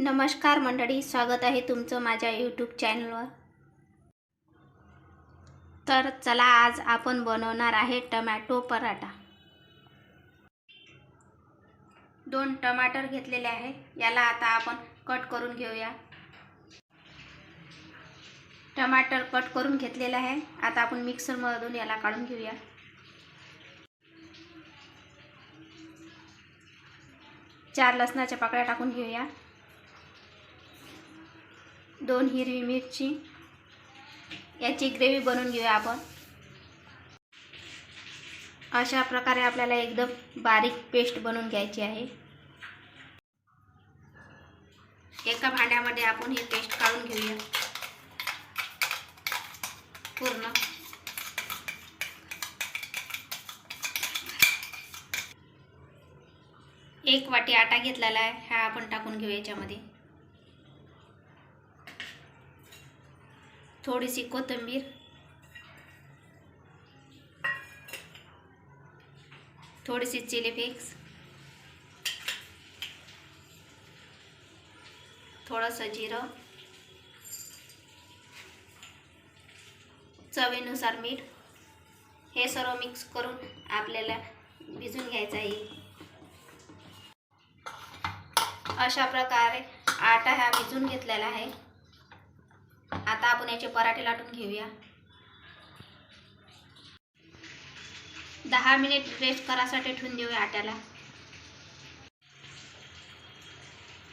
नमस्कार मंडळी स्वागत आहे तुमचं माझ्या यूट्यूब चॅनलवर तर चला आज आपण बनवणार आहे टमॅटो पराठा. दोन टमाटर घेतलेले आहे याला आता आपण कट करून घेऊया. टमाटर कट करून घेतलेले आहे आता आपण मिक्सरमधून याला काढून घेऊया. चार लसणाच्या पाकळ्या टाकून घेऊया. दोन हिरवी मिरची याची ग्रेव्ही बनवून घेऊया आपण. अशा प्रकारे आपल्याला एकदम बारीक पेस्ट बनवून घ्यायची आहे. एका भांड्यामध्ये आपण ही पेस्ट काढून घेऊया. पूर्ण. एक वाटी आटा घेतलेला आहे हा आपण टाकून घेऊ याच्यामध्ये. थोडीशी कोथिंबीर. थोडीशी चिली फ्लेक्स. थोडंसं जिरं. चवीनुसार मीठ. हे सर्व मिक्स करून आपल्याला भिजून घ्यायचं आहे. अशा प्रकारे आटा हा भिजून घेतलेला आहे. आता आपण याचे पराठे लाटून घेऊया. दहा मिनिट रेस्ट करासाठी ठेवून देऊया आट्याला.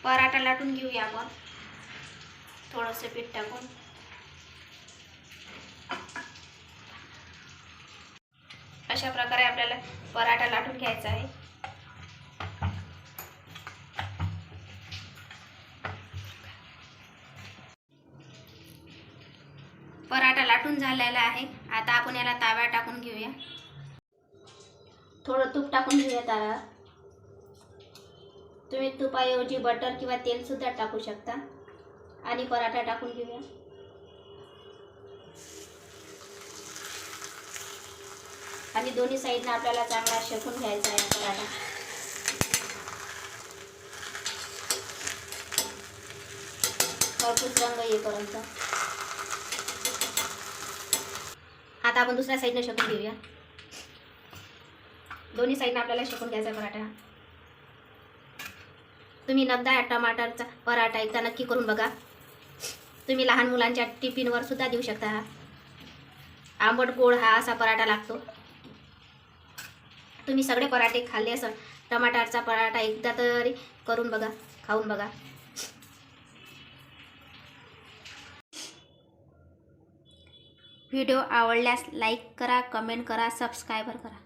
पराठा लाटून घेऊया आपण. थोडंसं पीठ टाकून. अशा प्रकारे आपल्याला पराठा लाटून घ्यायचा आहे. पराठा लाटून झालेला आहे. आता आपण याला ताव्या टाकून घेऊया. थोडं तूप टाकून घेऊया ताव्यावर तुम्ही तुपाऐवजी बटर किंवा तेलसुद्धा टाकू शकता. आणि पराठा टाकून घेऊया. आणि दोन्ही साईडनं आपल्याला चांगला शेकून घ्यायचा आहे पराठा. खरपूस रंग येईपर्यंत. आता आपण दुसऱ्या साईडनं शकून घेऊया. दोन्ही साईडनं आपल्याला शकून घ्यायचा पराठा. तुम्ही नगदा टमाटरचा पराठा एकदा नक्की करून बघा. तुम्ही लहान मुलांच्या टिफिनवर सुद्धा देऊ शकता हा. आंबट गोड हा असा पराठा लागतो. तुम्ही सगळे पराठे खाल्ले असं टमाटरचा पराठा एकदा तरी करून बघा खाऊन बघा. व्हिडिओ आवडल्यास लाईक करा कमेंट करा सबस्क्रायबर करा.